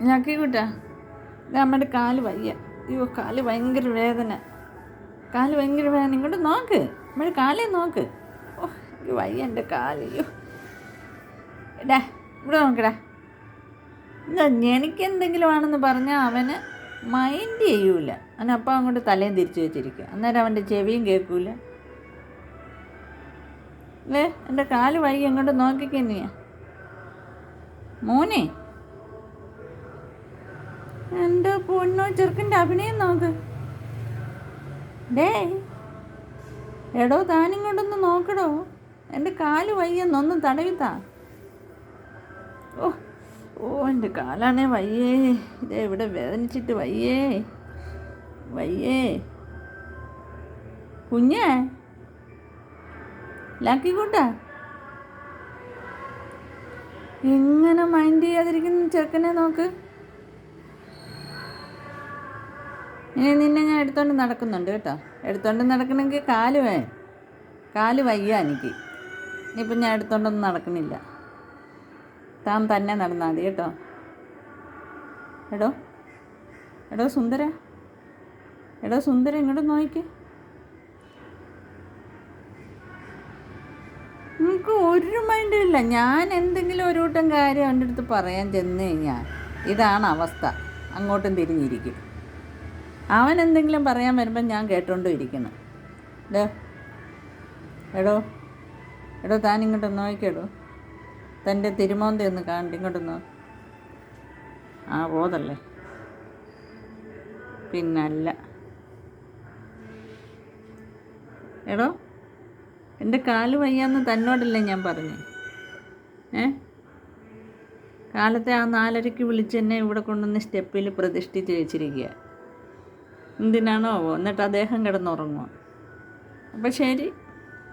ഞക്കി കൂട്ടാ. അമ്മയുടെ കാൽ വയ്യ. അയ്യോ കാൽ ഭയങ്കര വേദന. കാൽ ഭയങ്കര വേദന. ഇങ്ങോട്ട് നോക്ക്. അമ്മയുടെ കാലേ നോക്ക്. ഓ വയ്യ എന്റെ കാൽ. അയ്യോ. എടാ ഇവിടെ നോക്കടാ. എന്താ എനിക്ക് എന്തെങ്കിലും ആണെന്ന് പറഞ്ഞാൽ അവന് മൈൻഡ് ചെയ്യൂല. അവൻ അപ്പം അങ്ങോട്ട് തലയും തിരിച്ചു വെച്ചിരിക്കുക അന്നേരം അവന്റെ ചെവിയും കേൾക്കൂല. അല്ലേ എന്റെ കാൽ വൈകി അങ്ങോട്ട് നോക്കിക്കന്നെയാ മോനെ എന്റെ പൊന്നോ ചെറുക്കന്റെ അഭിനയം നോക്ക്. ഡേ എടോ താനിങ്ങോട്ടൊന്ന് നോക്കടോ. എന്റെ കാൽ വയ്യെന്നൊന്ന് തടവിത്താ. ഓ ഓ എന്റെ കാലാണേ വയ്യേ. ഇതേ ഇവിടെ വേദനിച്ചിട്ട് വയ്യേ. വയ്യേ. കുഞ്ഞേ ലാക്കി കൂട്ടാ എങ്ങനെ മൈൻഡ് ചെയ്യാതിരിക്കുന്ന ചെറുക്കനെ നോക്ക്. ഇനി നിന്നെ ഞാൻ എടുത്തോണ്ട് നടക്കുന്നുണ്ട് കേട്ടോ. എടുത്തോണ്ട് നടക്കണമെങ്കിൽ കാൽ വേ കാൽ വയ്യ എനിക്ക്. ഇനിയിപ്പം ഞാൻ എടുത്തോണ്ടൊന്നും നടക്കണില്ല. താൻ തന്നെ നടന്നാൽ മതി കേട്ടോ. എടോ എടോ സുന്ദര. എടോ സുന്ദര ഇങ്ങോട്ട് നോക്കിക്കേ നിങ്ങൾക്ക് ഒരു മൈൻഡും ഇല്ല. ഞാൻ എന്തെങ്കിലും ഒരു കൂട്ടം കാര്യം അവന്റെ അടുത്ത് പറയാൻ ചെന്ന് കഴിഞ്ഞാൽ ഇതാണ് അവസ്ഥ. അങ്ങോട്ടും തിരിഞ്ഞിരിക്കും. അവൻ എന്തെങ്കിലും പറയാൻ വരുമ്പം ഞാൻ കേട്ടോണ്ടും ഇരിക്കണം ഡേ എടോ എടോ താൻ ഇങ്ങോട്ട് നോക്കിയെടോ. തന്റെ തിരുമോന്ത ഒന്ന് കാണിട്ട് ഇങ്ങോട്ട് നോ. ആ പോതല്ലേ. പിന്നല്ല. എടോ എന്റെ കാൽ വയ്യാന്ന് തന്നോടല്ലേ ഞാൻ പറഞ്ഞു? ഏ? കാലത്തെ ആ നാലരയ്ക്ക് വിളിച്ച് എന്നെ ഇവിടെ കൊണ്ടുവന്ന് സ്റ്റെപ്പിൽ പ്രതിഷ്ഠിച്ച് വെച്ചിരിക്കുക എന്തിനാണോ? എന്നിട്ട് അദ്ദേഹം കിടന്നുറങ്ങുക അപ്പം ശരി.